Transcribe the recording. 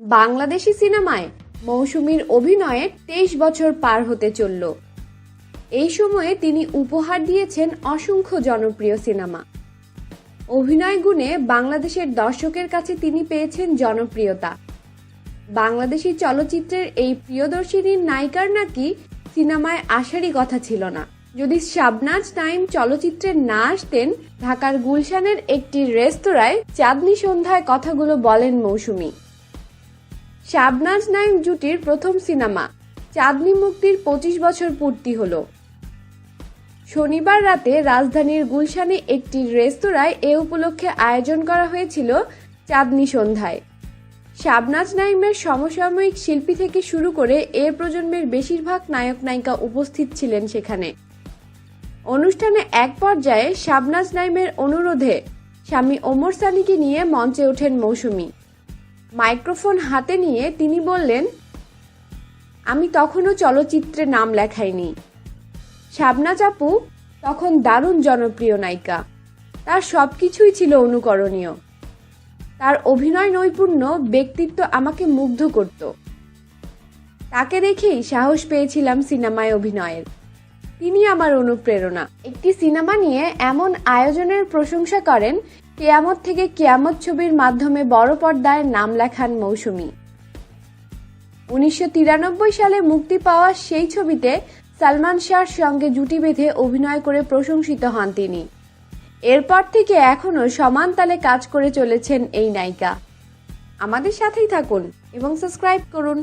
বাংলাদেশি সিনেমায় মৌসুমীর অভিনয়ে তেইশ বছর পার হতে চলল। এই সময়ে তিনি উপহার দিয়েছেন অসংখ্য জনপ্রিয় সিনেমা। অভিনয় গুণে বাংলাদেশের দর্শকের কাছে তিনি পেয়েছেন জনপ্রিয়তা। বাংলাদেশি চলচ্চিত্রের এই প্রিয়দর্শিনীর নায়িকার নাকি সিনেমায় আসারই কথা ছিল না। যদি শাবনাজ নাইম চলচ্চিত্রে না আসতেন, ঢাকার গুলশানের একটি রেস্তোরাঁয় চাঁদনি সন্ধ্যায় কথাগুলো বলেন মৌসুমী। শাবনাজ নাইম জুটির প্রথম সিনেমা, চাঁদনি মুক্তির পঁচিশ বছর পূর্তি হলো। শনিবার রাতে রাজধানীর গুলশানে একটি রেস্তোরাঁয় এ উপলক্ষে আয়োজন করা হয়েছিল চাঁদনি সন্ধ্যায়। শাবনাজ নাইমের সমসাময়িক শিল্পী থেকে শুরু করে এ প্রজন্মের বেশিরভাগ নায়ক নায়িকা উপস্থিত ছিলেন সেখানে। অনুষ্ঠানে এক পর্যায়ে শাবনাজ নাইমের অনুরোধে স্বামী ওমর সানিকে নিয়ে মঞ্চে ওঠেন মৌসুমী। মাইক্রোফোন হাতে নিয়ে তিনি বললেন, আমি তখনও চলচ্চিত্রে নাম লেখাইনি। শাবনাজ আপু তখন দারুণ জনপ্রিয় নায়িকা। তার সব কিছুই ছিল অনুকরণীয়। তার অভিনয় নৈপুণ্য ব্যক্তিত্ব আমাকে মুগ্ধ করত। তাকে দেখেই সাহস পেয়েছিলাম সিনেমায় অভিনয়ের। তিনি আমার অনুপ্রেরণা। একটি সিনেমা নিয়ে এমন আয়োজনের প্রশংসা করেন, কেয়ামত থেকে কেয়ামত ছবির মাধ্যমে বড় পর্দায় নাম লেখান মৌসুমী। উনিশশো তিরানব্বই সালে মুক্তি পাওয়া সেই ছবিতে সালমান শাহর সঙ্গে জুটি বেঁধে অভিনয় করে প্রশংসিত হন তিনি। এরপর থেকে এখনও সমান তালে কাজ করে চলেছেন এই নায়িকা। আমাদের সাথেই থাকুন এবং সাবস্ক্রাইব করুন।